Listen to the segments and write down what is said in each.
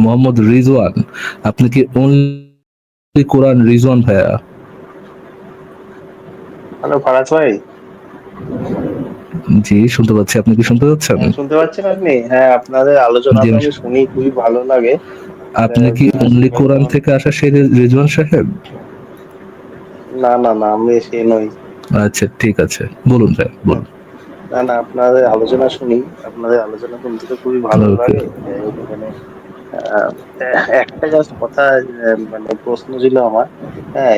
মোহাম্মদ রিজওয়ান আপনি কি অনলি কোরআন রিজওয়ান ভাইয়া? হ্যালো ফারাজ ভাই। জি শুনতে পাচ্ছি। আপনি কি শুনতে পাচ্ছেন? হ্যাঁ, শুনতে পাচ্ছেন আপনি? হ্যাঁ আপনাদের আলোচনা আমি শুনি খুবই ভালো লাগে। আপনি কি অনলি কোরআন থেকে আসা সেই রিজওয়ান সাহেব? না না না আমি সে নই। আচ্ছা ঠিক আছে। বলুন ভাই বলুন। না না আপনাদের আলোচনা শুনি। আপনাদের আলোচনা শুনতে খুবই ভালো লাগে। আহ, একটা জাস্ট কথা মানে প্রশ্ন ছিল আমার। হ্যাঁ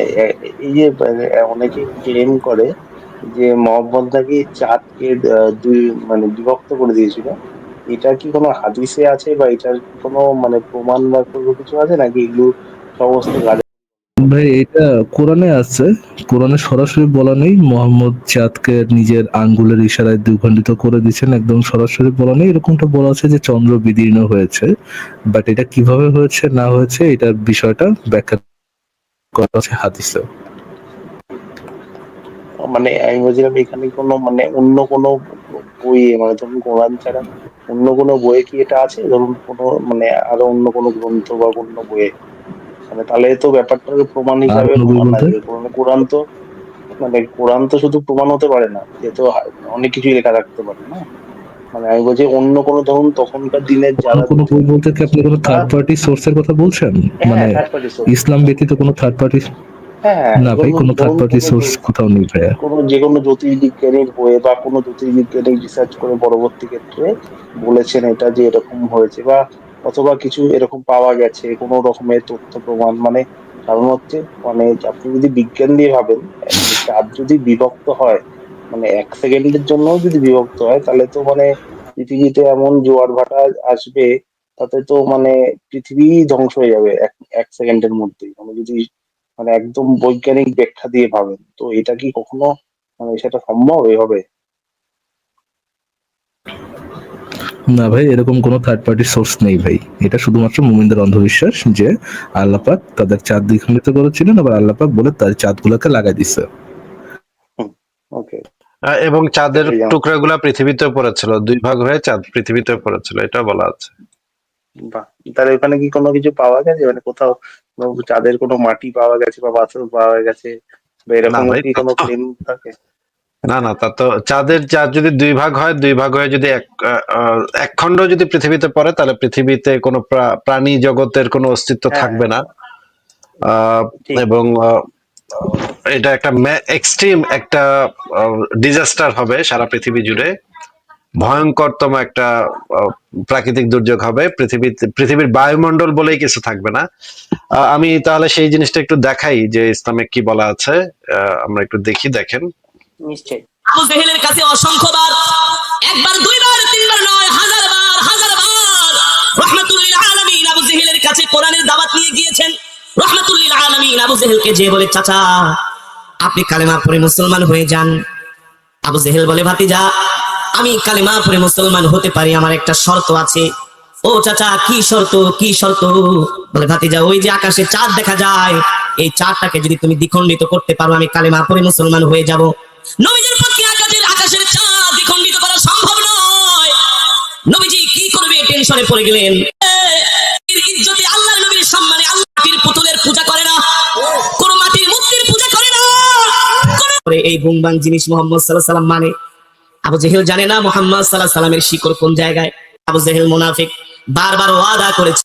এই যে মানে, অনেকে ক্লেম করে যে মোহাম্মদ নাকি চাঁদকে দুই মানে বিভক্ত করে দিয়েছিল। এটা কি কোনো হাদিসে আছে বা এটার কোনো মানে প্রমাণ বা কোনো কিছু আছে নাকি এগুলো সমস্ত গাড়ি ভাই, এটা কোরআনে আছে। কোরআনে সরাসরি বলা নেই। মোহাম্মদ চাঁদকে নিজের আঙ্গুলের ইশারায় দ্বিখণ্ডিত করে দিচ্ছেন একদম সরাসরি বলা নেই। এরকমটা বলা আছে যে চন্দ্র বিদীর্ণ হয়েছে। বাট এটা কীভাবে হয়েছে, না হয়েছে, এটার বিষয়টা ব্যাখ্যা করা আছে হাদিসে। মানে আমি বলছিলাম, এখানে কোনো মানে অন্য কোনো বইয়ে মানে ধরুন কোরআন ছাড়া অন্য কোনো বইয়ে কি এটা আছে? ধরুন কোনো মানে আরও অন্য কোনো গ্রন্থ বা অন্য বইয়ে? মানে তাহলে তো ব্যাপারটাকে প্রমাণ হিসাবে কোরআন তো মানে কোরআন তো শুধু প্রমাণ হতে পারে না যেহেতু হা- অনেক কিছুই লেখা রাখতে পারে না। মানে আমি বলছি অন্য কোনো ধরুন তখনকার দিনের যারা কোনো বই বলতে কি আপনি কোনো থার্ড পার্টি সোর্সের কথা বলছেন? মানে হ্যাঁ, source। ইসলাম ব্যতীত কোনো থার্ড পার্টি হ্যাঁ না ভাই কোনো থার্ড পার্টি সোর্স কোথাও নেই ভাইয়া। কোনো যে কোনো জ্যোতির্বিজ্ঞানীর বইয়ে বা কোনো জ্যোতির্বিজ্ঞানী রিসার্চ করে পরবর্তী ক্ষেত্রে বলেছেন এটা যে এরকম হয়েছে বা অথবা কিছু এরকম পাওয়া গেছে, কোনো রকমের তথ্য প্রমাণ মানে কারণ হচ্ছে মানে আপনি যদি বিজ্ঞান দিয়ে ভাবেন চাঁদ যদি বিভক্ত হয় মানে এক সেকেন্ডের জন্য যদি বিভক্ত হয়, তাহলে তো মানে পৃথিবীতে এমন জোয়ার ভাটা আসবে, তাতে তো মানে পৃথিবী ধ্বংস হয়ে যাবে এক এক সেকেন্ডের মধ্যেই। মানে যদি মানে একদম বৈজ্ঞানিক ব্যাখ্যা দিয়ে ভাবেন, তো এটা কি কখনো মানে সেটা সম্ভব এভাবে? না ভাই এরকম কোনো থার্ড পার্টি সোর্স নেই ভাই। এটা শুধুমাত্র মুমিনদের অন্ধবিশ্বাস যে আল্লাপাক তাদের চাঁদ দ্বিখণ্ডিত করেছিলেন আবার আল্লাপাক বলে তার চাঁদগুলোকে লাগাই দিছে। ওকে এবং চাঁদের এই যেমন- টুকরাগুলা পৃথিবীতে পড়েছিল দুই ভাগ হয়ে চাঁদ পৃথিবীতে পড়েছিল এটা বলা আছে। বাহ তাহলে ওখানে কি কোনো কিছু পাওয়া গেছে? মানে কোথাও চাঁদের কোনো মাটি পাওয়া গেছে বা পাথর পাওয়া গেছে? বা এরকম কি কোনো ক্লেম থাকে? না না তা তো চাঁদের চাঁদ যদি দুই ভাগ হয় দুই ভাগ হয়ে যদি এক এক খণ্ড যদি পৃথিবীতে পড়ে তাহলে পৃথিবীতে কোনো প্রা- প্রাণী জগতের কোনো অস্তিত্ব হ্যাঁ। থাকবে না। আহ, এবং এটা একটা এক্সট্রিম একটা ডিজাস্টার হবে সারা পৃথিবী জুড়ে। ভয়ঙ্করতম একটা আহ, প্রাকৃতিক দুর্যোগ হবে। পৃথিবীতে পৃথিবীর বায়ুমণ্ডল বলেই কিছু থাকবে না। আহ, আমি তাহলে সেই জিনিসটা একটু দেখাই যে ইসলামে কি বলা আছে। আহ, আমরা একটু দেখি দেখেন। নিশ্চয়ই। আবু জেহেলের কাছে অসংখ্যবার, একবার, দুইবার, তিনবার নয় হাজার বার হাজার বার রহমাতুল্লিল আলামিন আবু জেহেলের কাছে কোরআনের দাওয়াত নিয়ে গিয়েছেন। রহমাতুল্লিল আলামিন আবু জেহেলকে যে বলে, চাচা, আপনি কালেমা পড়ে মুসলমান হয়ে যান। আবু জেহেল বলে, ভাতিজা, আমি কালেমা পড়ে মুসলমান হতে পারি, আমার একটা শর্ত আছে। ও চাচা, কি শর্ত কি শর্ত? বলে, ভাতিজা, ওই যে আকাশে চাঁদ দেখা যায়, এই চাঁদটাকে যদি তুমি দ্বিখণ্ডিত করতে পারো, আমি কালেমা পড়ে মুসলমান হয়ে যাব। নবীজির পক্ষে আকাশের আকাশের চাঁদ দ্বিখণ্ডিত করা সম্ভব নয়। নবীজি কি করবে? টেনশনে পড়ে গেলেন। ইজ্জতে আল্লাহর নবীর সম্মানে পুতুলের পূজা করে না। কোন মাটির পূজা করে না। এই বুংবাং জিনিস মোহাম্মদ সাল্লাহ সাল্লাম মানে। আবু জেহেল জানে না মোহাম্মদ সাল্লাহ সাল্লামের শিকড় কোন জায়গায়? আবু জেহেল মুনাফিক বারবার ওয়াদা করেছে।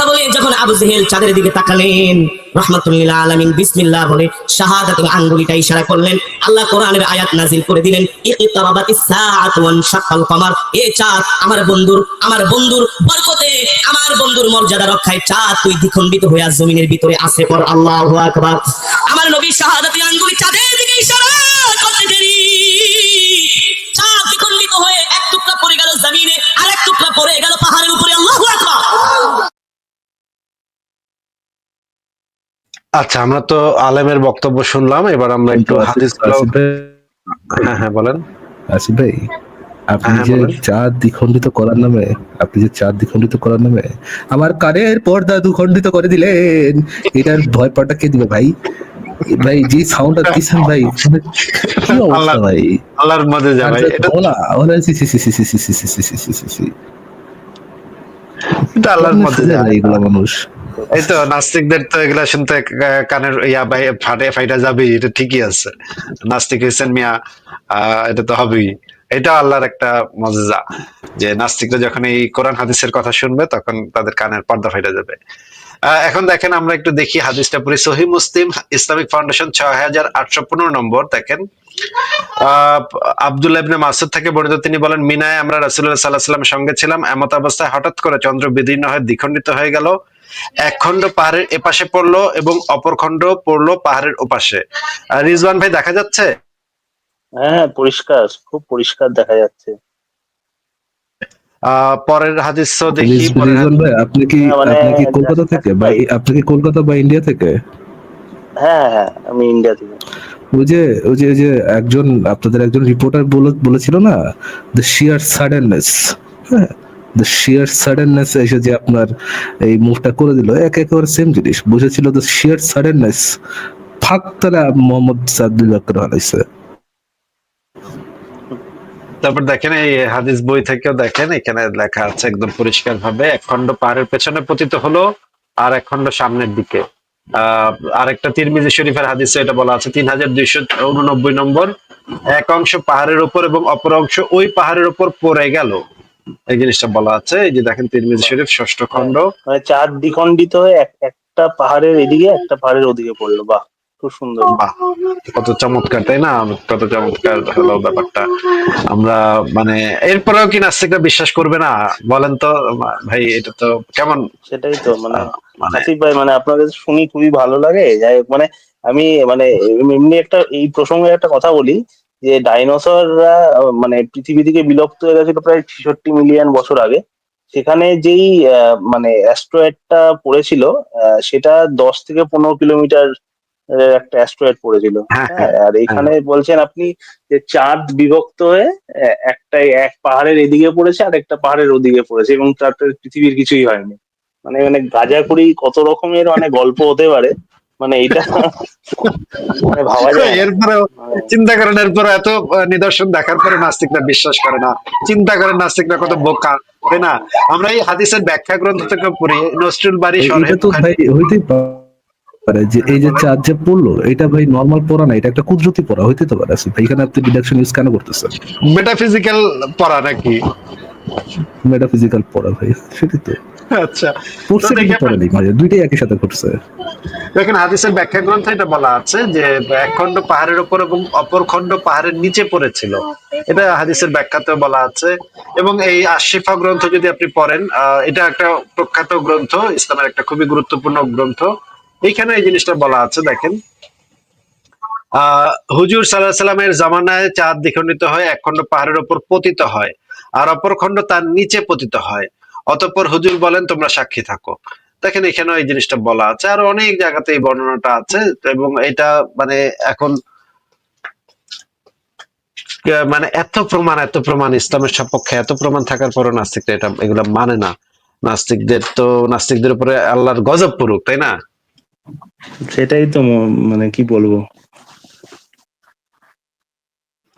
কথা বলে যখন আবু জেহেল চাঁদের দিকে তাকালেন আলামিন বলে আঙ্গুলিটা ইশারা করলেন। আল্লাহ কোরআনের আয়াত নাজিল করে দিলেন আমার বন্ধুর আমার বন্ধুর বরকতে, আমার বন্ধুর মর্যাদা রক্ষায় চাঁদ, তুই দ্বিখণ্ডিত জমিনের ভিতরে আসে পর আল্লাহু আমার নবী আঙ্গুলি চাঁদের দিকে ইশারা করতে দেরি। চাঁদ দ্বিখণ্ডিত হয়ে এক টুকরা পড়ে গেল জমিনে আর এক টুকরা পড়ে গেল পাহাড়ের উপরে আল্লাহু আকবার আচ্ছা আমরা তো আলেমের বক্তব্য শুনলাম এবার আমরা একটু হাদিস হ্যাঁ হ্যাঁ বলেন আসিফ ভাই আপনি হ্যাঁ, যে। চাঁদ দ্বিখণ্ডিত করার নামে আপনি যে চাঁদ দ্বিখণ্ডিত করার নামে আমার কানের পর্দা দুখণ্ডিত করে দিলেন এটার ভয় পাটা কে দিবে ভাই ভাই যে সাউন্ডটা দিছেন ভাই কি অবস্থা ভাই আল্লাহর মধ্যে যা ভাই এটা ওলা ওলা সি সি সি সি সি সি সি সি সি সি আল্লাহর মধ্যে যা এগুলা মানুষ এই তো নাস্তিকদের তো এগুলা শুনতে কানের ইয়া ভাই ফাটে, ফাইটা যাবে এটা ঠিকই আছে। নাস্তিক মিয়া এটা তো হবেই। এটা আল্লাহর একটা মজা যে নাস্তিকরা যখন এই কোরআন হাদিসের কথা শুনবে, তখন তাদের কানের পর্দা যাবে। এখন দেখেন আমরা একটু দেখি হাদিসটা পড়ি। সহি মুসলিম ইসলামিক ফাউন্ডেশন ছয় হাজার আটশো পনেরো নম্বর, দেখেন। আব্দুল্লাহ ইবনে মাসুদ থেকে বর্ণিত, তিনি বলেন, মিনায় আমরা আলাইহি সাল্লামের সঙ্গে ছিলাম, এমত অবস্থায় হঠাৎ করে চন্দ্র বিদীর্ণ হয়ে দ্বিখণ্ডিত হয়ে গেল। এক খণ্ড পাহাড়ের এপাশে পড়ল এবং অপর খণ্ড পড়ল পাহাড়ের ওপাশে। রিজওয়ান ভাই দেখা যাচ্ছে? হ্যাঁ হ্যাঁ পরিষ্কার খুব পরিষ্কার দেখা যাচ্ছে। পরের হাদিস দেখি রিজ- পরের রিজন ভাই আপনি কি হ্যাঁ, মানে আপনি কি কলকাতা থেকে? বা আপনি কি কলকাতা বা ইন্ডিয়া থেকে? হ্যাঁ হ্যাঁ আমি ইন্ডিয়া থেকে। ওই যে ওই যে ওই যে একজন আপনাদের একজন রিপোর্টার বলেছিল না? দ্য শিয়ার সাডেননেস হ্যাঁ। শিয়ার সাডেননেস এসে যে আপনার এই মুভটা করে দিল, এক একেবারে সেম জিনিস। বুঝেছিল শিয়ার সাডেননেস ফাঁক তারা মোহাম্মদ হারাইছে। তারপর দেখেন, এই হাদিস বই থেকেও দেখেন, এখানে লেখা আছে একদম পরিষ্কার ভাবে এক খণ্ড পাহাড়ের পেছনে পতিত হলো আর এক খণ্ড সামনের দিকে। আরেকটা তিরমিজি শরীফের হাদিসে এটা বলা আছে, তিন হাজার দুইশো উননব্বই নম্বর, এক অংশ পাহাড়ের উপর এবং অপর অংশ ওই পাহাড়ের উপর পড়ে গেল। এই জিনিসটা বলা আছে এই যে দেখেন তিরমিজি শরীফ ষষ্ঠ খণ্ড। মানে চার দ্বিখণ্ডিত হয়ে একটা পাহাড়ের এদিকে একটা পাহাড়ের ওদিকে পড়ল। বাহ খুব সুন্দর। বাহ কত চমৎকার তাই না? কত চমৎকার হলো ব্যাপারটা। আমরা মানে এরপরেও কি নাস্তিকরা বিশ্বাস করবে না? বলেন তো ভাই এটা তো কেমন? সেটাই তো মানে মানে আসিফ ভাই মানে আপনাদের শুনি খুবই ভালো লাগে। যাই মানে আমি মানে এমনি একটা এই প্রসঙ্গে একটা কথা বলি। যে ডাইনোসররা মানে পৃথিবী থেকে বিলুপ্ত হয়ে গেছিল প্রায় ছেষট্টি মিলিয়ন বছর আগে সেখানে যেই মানে অ্যাস্ট্রয়েডটা পড়েছিল সেটা দশ থেকে পনেরো কিলোমিটার একটা অ্যাস্ট্রয়েড পড়েছিল। হ্যাঁ, হ্যাঁ আর এখানে বলছেন আপনি যে চাঁদ বিভক্ত হয়ে একটা এক পাহাড়ের এদিকে পড়েছে আর একটা পাহাড়ের ওদিকে পড়েছে এবং তাতে পৃথিবীর কিছুই হয়নি। মানে মানে গাঁজাখুরি কত রকমের মানে গল্প হতে পারে। মানে এটা মানে ভাবা যায় মানে চিন্তা করেন এরপরে এত নিদর্শন দেখার পরে নাস্তিকরা বিশ্বাস করে না। চিন্তা করেন নাস্তিকরা কত বোকা তাই না? আমরা এই হাদিসের ব্যাখ্যা গ্রন্থ থেকে পড়ি নজরুল বাড়ি এটা তো ভাই হইতেই পারে যে এই যে চাঁদ যে পড়ল এটা ভাই নর্মাল পড়া না এটা একটা কুদরতি পড়া হইতে তো পারে। ভাই এখানে আপনি ডিডাকশন ইউজ কেন করতেছেন? মেটাফিজিক্যাল পড়া নাকি? মেটাফিজিক্যাল পড়া ভাই সেটাই তো। আচ্ছা। মানে দুইটাই একই সাথে ঘটছে দেখেন হাদিসের ব্যাখ্যা গ্রন্থে এটা বলা আছে যে এক খণ্ড পাহাড়ের উপর এবং অপর খণ্ড পাহাড়ের নিচে পড়েছিল। এটা হাদিসের ব্যাখ্যাতেও বলা আছে। এবং এই আশিফা গ্রন্থ যদি আপনি পড়েন এটা একটা প্রখ্যাত গ্রন্থ ইসলামের একটা খুবই গুরুত্বপূর্ণ গ্রন্থ। এইখানে এই জিনিসটা বলা আছে দেখেন। আহ হুজুর সাল্লাহ সাল্লামের জামানায় চাঁদ দ্বিখণ্ডিত হয়ে এক খণ্ড পাহাড়ের উপর পতিত হয় আর অপর খণ্ড তার নিচে পতিত হয়। অতঃপর হুজুর বলেন, তোমরা সাক্ষী থাকো। দেখেন এখানে এই জিনিসটা বলা আছে। আর অনেক জায়গাতে এই বর্ণনাটা আছে এবং এটা মানে এখন মানে এত প্রমাণ এত প্রমাণ ইসলামের সপক্ষে, এত প্রমাণ থাকার পরও নাস্তিকরা এটা, এগুলা মানে না। নাস্তিকদের তো, নাস্তিকদের উপরে আল্লাহর গজব পড়ুক, তাই না? সেটাই তো মানে কি বলব?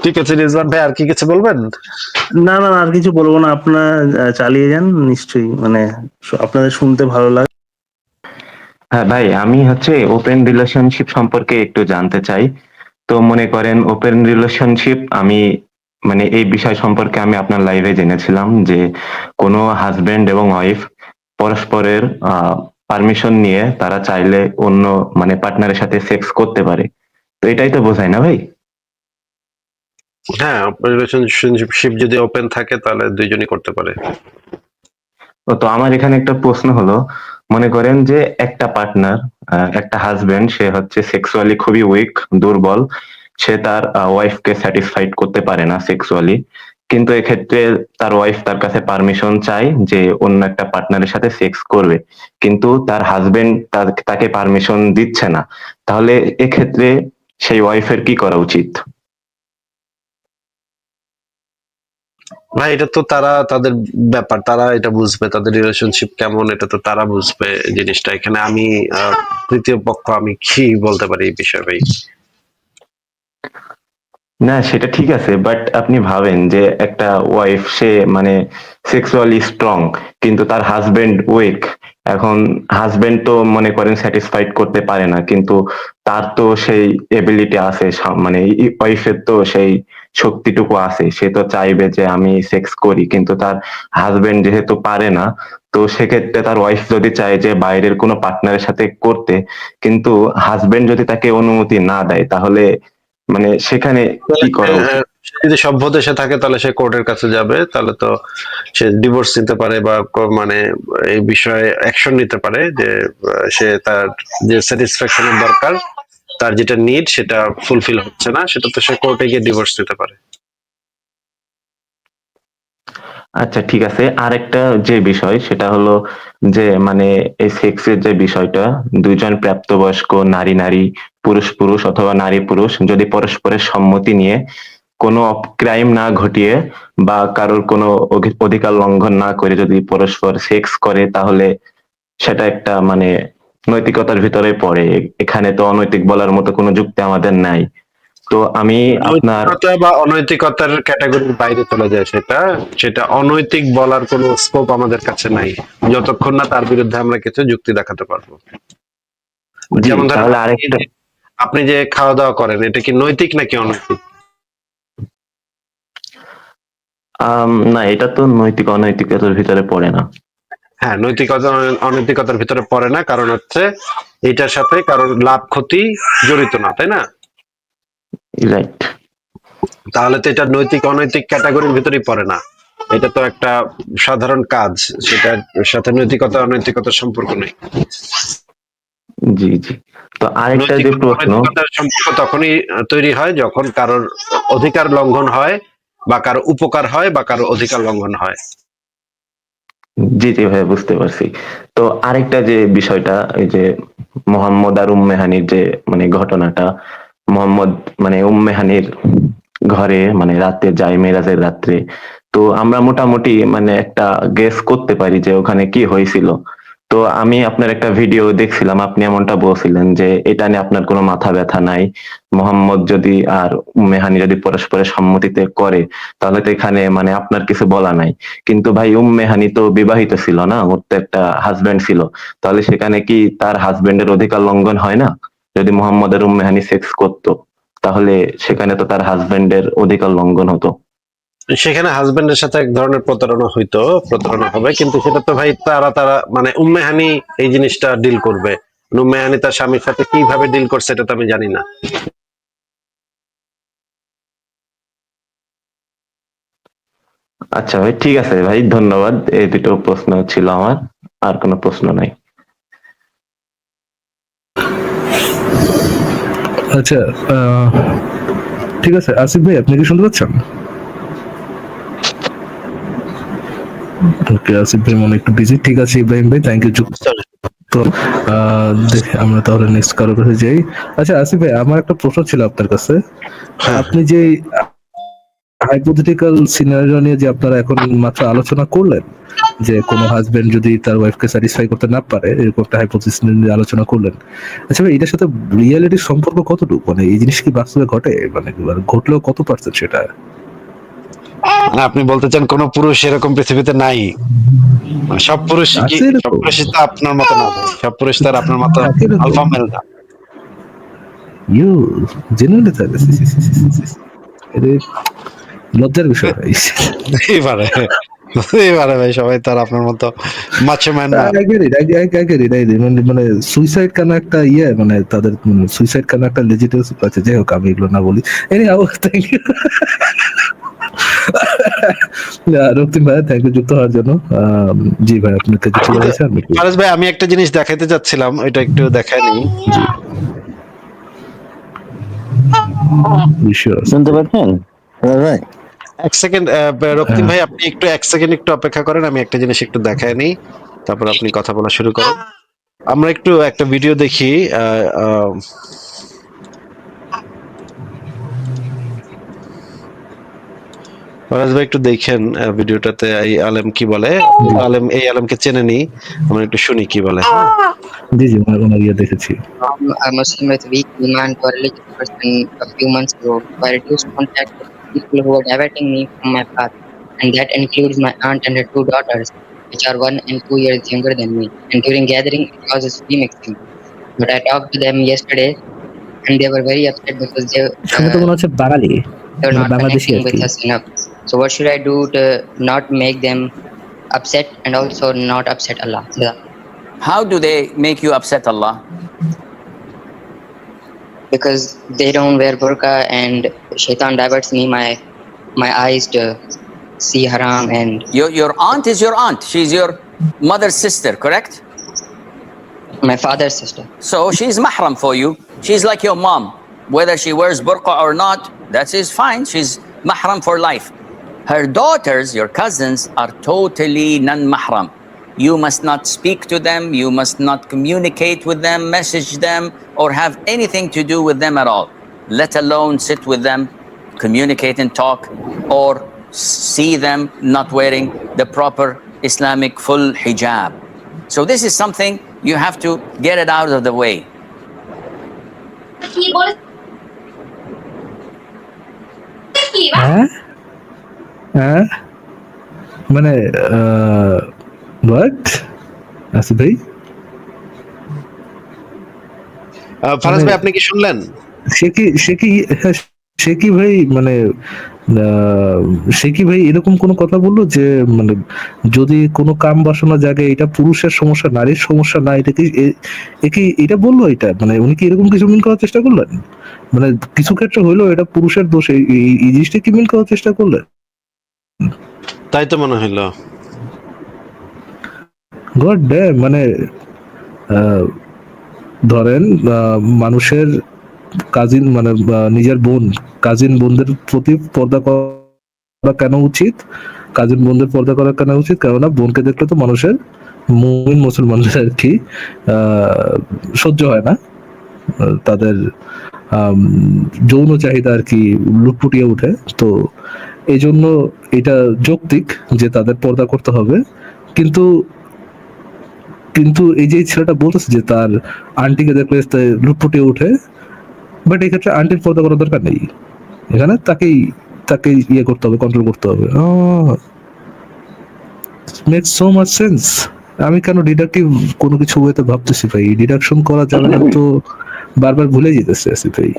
ঠিক আছে রিজওয়ান ভাই আর কি কিছু বলবেন? না না না, আর কিছু বলব না আপনারা চালিয়ে যান নিশ্চয়ই মানে আপনাদের শুনতে ভালো লাগে হ্যাঁ ভাই আমি হচ্ছে ওপেন রিলেশনশিপ সম্পর্কে একটু জানতে চাই। তো মনে করেন ওপেন রিলেশনশিপ আমি মানে এই বিষয় সম্পর্কে আমি আপনার লাইভে জেনেছিলাম যে কোনো হাজবেন্ড এবং ওয়াইফ পরস্পরের পারমিশন নিয়ে তারা চাইলে অন্য মানে পার্টনারের সাথে সেক্স করতে পারে। তো এটাই তো বোঝায় না ভাই? হ্যাঁ রিলেশনশিপ যদি ওপেন থাকে তাহলে দুইজনই করতে পারে। তো আমার এখানে একটা প্রশ্ন হলো, মনে করেন যে একটা পার্টনার একটা হাজবেন্ড সে হচ্ছে সেক্সুয়ালি খুবই উইক দুর্বল, সে তার ওয়াইফকে স্যাটিসফাইড করতে পারে না সেক্সুয়ালি কিন্তু এক্ষেত্রে তার ওয়াইফ তার কাছে পারমিশন চায় যে অন্য একটা পার্টনারের সাথে সেক্স করবে, কিন্তু তার হাজবেন্ড তাকে পারমিশন দিচ্ছে না। তাহলে এক্ষেত্রে সেই ওয়াইফের কি করা উচিত? ভাই, এটা তো তারা, তাদের ব্যাপার, তারা এটা বুঝবে, তাদের রিলেশনশিপ কেমন, এটা তো তারা বুঝবে জিনিসটা। এখানে আমি তৃতীয় পক্ষ, আমি কি বলতে পারি এই বিষয়ে ভাই? না, সেটা ঠিক আছে বাট আপনি ভাবেন যে একটা ওয়াইফ সে মানে সেক্সুয়ালি স্ট্রং কিন্তু তার হাজবেন্ড উইক এখন হাজবেন্ড তো মনে করেন স্যাটিসফাইড করতে পারে না, কিন্তু তার তো সেই এবিলিটি আছে মানে ওয়াইফের তো সেই শক্তিটুকু আছে। সে তো চাইবে যে আমি সেক্স করি, কিন্তু তার হাজবেন্ড যেহেতু পারে না, তো সেক্ষেত্রে তার ওয়াইফ যদি চায় যে বাইরের কোনো পার্টনারের সাথে করতে, কিন্তু হাজবেন্ড যদি তাকে অনুমতি না দেয়, তাহলে মানে সেখানে কি করা যদি সভ্য দেশে থাকে, তাহলে সে কোর্টের কাছে যাবে, তাহলে তো সে ডিভোর্স নিতে পারে বা মানে এই বিষয়ে অ্যাকশন নিতে পারে যে সে তার যে স্যাটিসফ্যাকশনের দরকার, তার যেটা নিড সেটা ফুলফিল হচ্ছে না, সেটা তো সে কোর্টে গিয়ে ডিভোর্স নিতে পারে। আচ্ছা ঠিক আছে। আরেকটা যে বিষয়, সেটা হলো যে মানে এই সেক্সের যে বিষয়টা, দুইজন প্রাপ্তবয়স্ক নারী নারী, পুরুষ পুরুষ অথবা নারী, পুরুষ যদি পরস্পরের সম্মতি নিয়ে কোনো ক্রাইম না ঘটিয়ে বা কারোর কোনো অধিকার লঙ্ঘন না করে যদি পরস্পর সেক্স করে তাহলে সেটা একটা মানে নৈতিকতার ভিতরে পড়ে। এখানে তো অনৈতিক বলার মতো কোনো যুক্তি আমাদের নাই। তো আমি আপনার বা অনৈতিকতার ক্যাটাগরির বাইরে চলে যায় সেটা। সেটা অনৈতিক বলার কোনো স্কোপ আমাদের কাছে নাই। যতক্ষণ না তার বিরুদ্ধে আমরা কিছু যুক্তি দেখাতে পারব। যেমন আপনি যে খাওয়া দাওয়া করেন এটা কি নৈতিক নাকি অনৈতিক আম, না এটা তো নৈতিক অনৈতিকতার ভিতরে পড়ে না। হ্যাঁ নৈতিকতা অনৈতিকতার ভিতরে পড়ে না কারণ হচ্ছে এটার সাথে কারোর লাভ ক্ষতি জড়িত না তাই না? রাইট তাহলে তো এটা নৈতিক অনৈতিক ক্যাটাগরির ভিতরেই পড়ে না। এটা তো একটা সাধারণ কাজ সেটার সাথে নৈতিকতা অনৈতিকতার সম্পর্ক নেই। জি জি। তো আরেকটা যে প্রশ্ন সম্পর্ক তখনই তৈরি হয় যখন কারোর অধিকার লঙ্ঘন হয় বা কারও উপকার হয় বা কারও অধিকার লঙ্ঘন হয়। জি জি ভাই বুঝতে পারছি। তো আরেকটা যে বিষয়টা, এই যে মোহাম্মদ আর উম্মেহানির যে মানে ঘটনাটা, মোহাম্মদ মানে উম্মেহানির ঘরে মানে রাতে যায়, মেরাজের রাত্রে। তো আমরা মোটামুটি মানে একটা গেস করতে পারি যে ওখানে কি হয়েছিল। তো আমি আপনার একটা ভিডিও দেখছিলাম, আপনি এমনটা বলছিলেন যে এটা নিয়ে আপনার কোনো মাথা ব্যথা নাই। মোহাম্মদ যদি আর উম্মেহানি যদি পরস্পরের সম্মতিতে করে, তাহলে তো এখানে মানে আপনার কিছু বলা নাই। কিন্তু ভাই উম্মেহানি তো বিবাহিত ছিল না, ওর তো একটা হাজবেন্ড ছিল। তাহলে সেখানে কি তার হাজবেন্ডের অধিকার লঙ্ঘন হয় না? যদি মোহাম্মদ আর উম্মেহানি সেক্স করতো, তাহলে সেখানে তো তার হাজবেন্ডের অধিকার লঙ্ঘন হতো। সেখানে হাজবেন্ডের সাথে এক ধরনের প্রতারণা হইতো প্রতারণা হবে কিন্তু সেটা তো ভাই তারা তারা মানে উম্মেহানি এই জিনিসটা ডিল করবে। উম্মেহানি তার স্বামীর সাথে কীভাবে ডিল করছে এটা তো আমি জানি না। আচ্ছা ভাই ঠিক আছে ভাই ধন্যবাদ। এই দুটো প্রশ্ন ছিল আমার আর কোনো প্রশ্ন নাই। আচ্ছা আহ, ঠিক আছে আসিফ ভাই আপনি কি শুনতে পাচ্ছেন? ওকে আসিফ ভাই মনে একটু বিজি ঠিক আছে ইব্রাহিম ভাই থ্যাংক ইউ তো আমরা তাহলে নেক্সট কারও কাছে যাই। আচ্ছা আসিফ ভাই আমার একটা প্রশ্ন ছিল আপনার কাছে। হ্যাঁ। আপনি যে হাইপোথেটিক্যাল সিনারিও নিয়ে যে আপনারা এখন মাত্র আলোচনা করলেন যে কোনো হাজবেন্ড যদি তার ওয়াইফকে স্যাটিসফাই করতে না পারে এরকম একটা হাইপোথিস নিয়ে আলোচনা করলেন। আচ্ছা ভাই এটার সাথে রিয়েলিটির সম্পর্ক কতটুকু? মানে এই জিনিস কি বাস্তবে ঘটে? মানে ঘটলেও কত পার্সেন্ট সেটা? মানে আপনি বলতে চান কোন পুরুষ এরকম পৃথিবীতে নাই? মানে সব পুরুষ কি সব পুরুষ তো আপনার মতো না সব পুরুষ তো আপনার মতো আলফা মেল না। ইউ জেনুইনলি লজ্জার বিষয়। ভাই এবারে এবারে ভাই সবাই তো আর আপনার মতো মাছে ম্যান না. মানে মানে সুইসাইড কেন একটা ইয়ে মানে তাদের সুইসাইড কেন একটা লেজিটিমেসি আছে? যাই হোক আমি এগুলো না বলি। এনি আও থ্যাংক ইউ রক্তিম ভাই থ্যাংক ইউ যুক্ত হওয়ার জন্য। জি ভাই কিছু ফারাজ ভাই আমি একটা জিনিস দেখাইতে যাচ্ছিলাম এটা একটু নি। শুনতে পাচ্ছেন? ভাই? এক সেকেন্ড রক্তিম ভাই আপনি একটু এক সেকেন্ড একটু অপেক্ষা করেন আমি একটা জিনিস একটু দেখায় নিই তারপর আপনি কথা বলা শুরু করেন। আমরা একটু একটা ভিডিও দেখি আহ, ফরাজ ভাই একটু দেখেন ভিডিওটাতে এই আলেম কি বলে আলেম এই আলেমকে চেনে নি আমরা একটু শুনি কি বলে জি জি ওনার ওনার ইয়ে দেখেছি a Muslim with weak iman a religious person a few months ago. I reduced contact with people who were diverting me from my path, and that includes my aunt and her two daughters, which are one and two years younger than me. And during gathering, it causes free mixing. But I talked to them yesterday, and they were very upset because they, uh, Bangali Bangladeshi with us enough. So what should I do to not make them upset and also not upset Allah? How do they make you upset Allah? because they don't wear burqa and shaitan diverts me my my eyes to see haram and Your, your aunt is your aunt. She's your mother's sister, correct? my father's sister So she's mahram for you. She's like your mom. Whether she wears burqa or not, that is fine. She's mahram for life. Her daughters, your cousins, are totally non mahram. You must not speak to them, you must not communicate with them, message them, or have anything to do with them at all, let alone sit with them, communicate and talk, or see them not wearing the proper Islamic full hijab. So, this is something you have to get it out of the way. হ্যাঁ হ্যাঁ? মানে but Asif ভাই। ফারাজ ভাই আপনি কি শুনলেন? সে কি সে কি হ্যাঁ, সে কি ভাই মানে সে কি ভাই এরকম কোনো কথা বলল যে মানে যদি কোনো কাম বাসনা জাগে এটা পুরুষের সমস্যা নারীর সমস্যা না এটা কি কি এটা বলল এটা? মানে উনি কি এরকম কিছু মিন করার চেষ্টা করলেন? মানে কিছু ক্ষেত্রে হইল এটা পুরুষের দোষ এই জিনিসটা কি মিন করার চেষ্টা করলেন? তাই তো মনে হইল। গড মানে ধরেন মানুষের কাজিন মানে নিজের বোন কাজিন বোনদের প্রতি পর্দা করা কেন উচিত? কাজিন বোনদের পর্দা করা কেন উচিত? কেননা, বোনকে দেখলে তো মানুষের মুমিন মুসলমানদের আর কি সহ্য হয় না। তাদের যৌন চাহিদা আর কি লুটপুটিয়ে ওঠে। তো এই জন্য এটা যৌক্তিক যে তাদের পর্দা করতে হবে। কিন্তু কিন্তু এই যে ছেলেটা বলতেছে যে তার আন্টিকে দেখলে সে লুটপুটিয়ে ওঠে বাট এই ক্ষেত্রে আন্টির পর্দা করার দরকার নেই। এখানে তাকেই তাকে ইয়ে করতে হবে কন্ট্রোল করতে হবে। মেক সো মাচ সেন্স আমি কেন ডিডাকটিভ কোনো কিছু ওয়েতে ভাবতেছি ভাই? ডিডাকশন করা যাবে না তো বারবার ভুলে যেতেছে আসি ভাই।